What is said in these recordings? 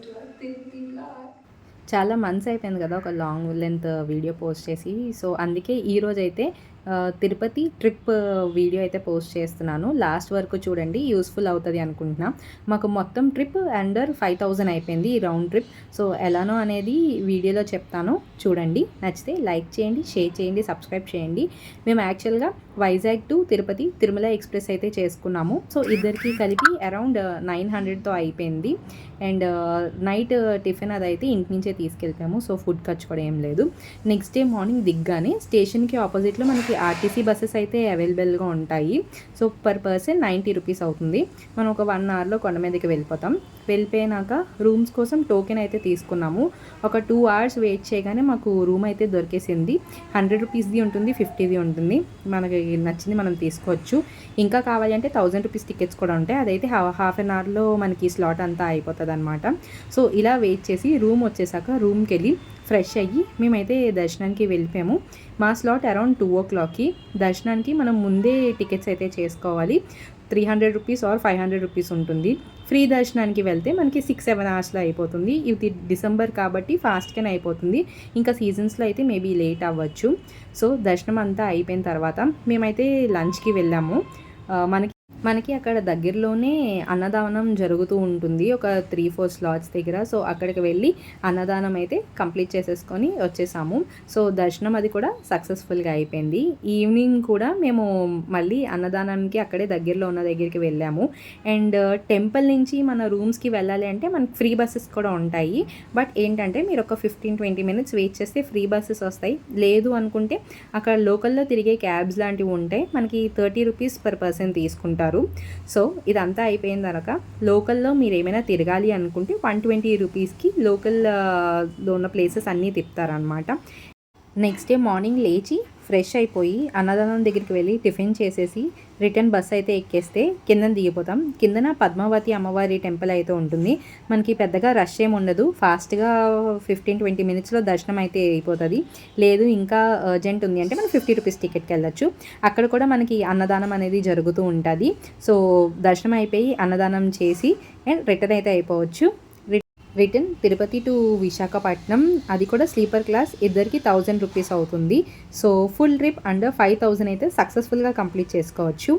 to us. Thank you, God. చాలా months అయిపోయింది కదా ఒక లాంగ్ లెంత్ వీడియో పోస్ట్ చేసి. సో అందుకే ఈరోజైతే అయితే తిరుపతి ట్రిప్ వీడియో అయితే పోస్ట్ చేస్తున్నాను. లాస్ట్ వరకు చూడండి యూస్ఫుల్ అవుతుంది అనుకుంటున్నా. మాకు మొత్తం ట్రిప్ అండర్ ఫైవ్ థౌజండ్ అయిపోయింది ఈ రౌండ్ ట్రిప్ సో ఎలానో అనేది వీడియోలో చెప్తాను. చూడండి నచ్చితే లైక్ చేయండి షేర్ చేయండి సబ్స్క్రైబ్ చేయండి. మేము యాక్చువల్గా వైజాగ్ టు తిరుపతి తిరుమల ఎక్స్ప్రెస్ అయితే చేసుకున్నాము. సో ఇద్దరికి కలిపి అరౌండ్ నైన్ హండ్రెడ్తో అయిపోయింది. అండ్ నైట్ టిఫిన్ అదైతే ఇంటి నుంచే తీసుకెళ్తాము. సో ఫుడ్ ఖర్చు కూడా ఏం లేదు. నెక్స్ట్ డే మార్నింగ్ దిగ్గానే స్టేషన్కి ఆపోజిట్లో మనకి ఆర్టీసీ బస్సెస్ అయితే అవైలబుల్గా ఉంటాయి. So per person ninety rupees అవుతుంది. మనం ఒక వన్ అవర్లో కొండ మీదకి వెళ్ళిపోతాం. వెళ్ళిపోయినాక రూమ్స్ కోసం టోకెన్ అయితే తీసుకున్నాము. ఒక టూ అవర్స్ వెయిట్ చేయగానే మాకు రూమ్ అయితే దొరికేసింది. హండ్రెడ్ రూపీస్ది ఉంటుంది ఫిఫ్టీది ఉంటుంది. మనకి నచ్చింది మనం తీసుకోవచ్చు. ఇంకా కావాలి అంటే థౌజండ్ రూపీస్ టికెట్స్ కూడా ఉంటాయి. అదైతే హాఫ్ అన్ అవర్లో మనకి స్లాట్ అంతా అయిపోతుంది అనమాట సో ఇలా వెయిట్ చేసి రూమ్ వచ్చేసాక రూమ్కి వెళ్ళి ఫ్రెష్ అయ్యి మేమైతే దర్శనానికి వెళ్ళిపోయాము. మా స్లాట్ అరౌండ్ టూ ఓ క్లాక్కి. దర్శనానికి మనం ముందే టికెట్స్ అయితే చేసుకోవాలి. Three hundred rupees or five hundred rupees ఉంటుంది. ఫ్రీ దర్శనానికి వెళ్తే మనకి సిక్స్ సెవెన్ అవర్స్లో అయిపోతుంది. ఇది డిసెంబర్ కాబట్టి ఫాస్ట్గానే అయిపోతుంది. ఇంకా సీజన్స్లో అయితే మేబీ లేట్ అవ్వచ్చు. సో దర్శనం అంతా అయిపోయిన తర్వాత మేమైతే లంచ్కి వెళ్ళాము. మనకి మనకి అక్కడ దగ్గరలోనే అన్నదానం జరుగుతూ ఉంటుంది. ఒక త్రీ ఫోర్ స్లాట్స్ దగ్గర. సో అక్కడికి వెళ్ళి అన్నదానం అయితే కంప్లీట్ చేసేసుకొని వచ్చేసాము. సో దర్శనం అది కూడా సక్సెస్ఫుల్గా అయిపోయింది. ఈవినింగ్ కూడా మేము మళ్ళీ అన్నదానానికి అక్కడే దగ్గరలో ఉన్న దగ్గరికి వెళ్ళాము. అండ్ టెంపుల్ uh, నుంచి మన రూమ్స్కి వెళ్ళాలి అంటే మనకి ఫ్రీ బస్సెస్ కూడా ఉంటాయి. బట్ ఏంటంటే మీరు ఒక ఫిఫ్టీన్ ట్వంటీ మినిట్స్ వెయిట్ చేస్తే ఫ్రీ బస్సెస్ వస్తాయి. లేదు అనుకుంటే అక్కడ లోకల్లో తిరిగే క్యాబ్స్ లాంటివి ఉంటాయి మనకి థర్టీ రూపీస్ పర్ పర్సన్ ఉంటారు సో ఇదంతా అయిపోయిన తర్వాత లోకల్లో మీరు ఏమైనా తిరగాలి అనుకుంటే వన్ ట్వంటీ రూపీస్కి లోకల్లో ఉన్న ప్లేసెస్ అన్నీ తిప్పుతారనమాట నెక్స్ట్ డే మార్నింగ్ లేచి ఫ్రెష్ అయిపోయి అన్నదానం దగ్గరికి వెళ్ళి టిఫిన్ చేసేసి రిటర్న్ బస్ అయితే ఎక్కేస్తే కిందన దిగిపోతాం. కిందన పద్మావతి అమ్మవారి టెంపుల్ అయితే ఉంటుంది. మనకి పెద్దగా రష్ ఏమి ఉండదు. ఫాస్ట్గా ఫిఫ్టీన్ ట్వంటీ మినిట్స్లో దర్శనం అయితే అయిపోతుంది. లేదు ఇంకా అర్జెంట్ ఉంది అంటే మనం ఫిఫ్టీ రూపీస్ టికెట్కి వెళ్ళచ్చు. అక్కడ కూడా మనకి అన్నదానం అనేది జరుగుతూ ఉంటుంది. సో దర్శనం అయిపోయి అన్నదానం చేసి అండ్ రిటర్న్ అయితే అయిపోవచ్చు. రిటర్న్ తిరుపతి టు విశాఖపట్నం అది కూడా స్లీపర్ క్లాస్ ఇద్దరికి థౌజండ్ రూపీస్ అవుతుంది. So full trip under five thousand అయితే సక్సెస్ఫుల్గా కంప్లీట్ చేసుకోవచ్చు.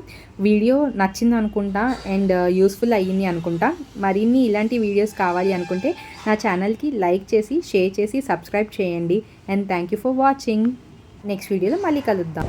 వీడియో నచ్చింది అనుకుంటా అండ్ యూస్ఫుల్ uh, అయ్యింది అనుకుంటా. మరిన్ని ఇలాంటి వీడియోస్ కావాలి అనుకుంటే నా ఛానల్కి లైక్ చేసి షేర్ చేసి సబ్స్క్రైబ్ చేయండి. And thank you for watching next వీడియోలో మళ్ళీ కలుద్దాం.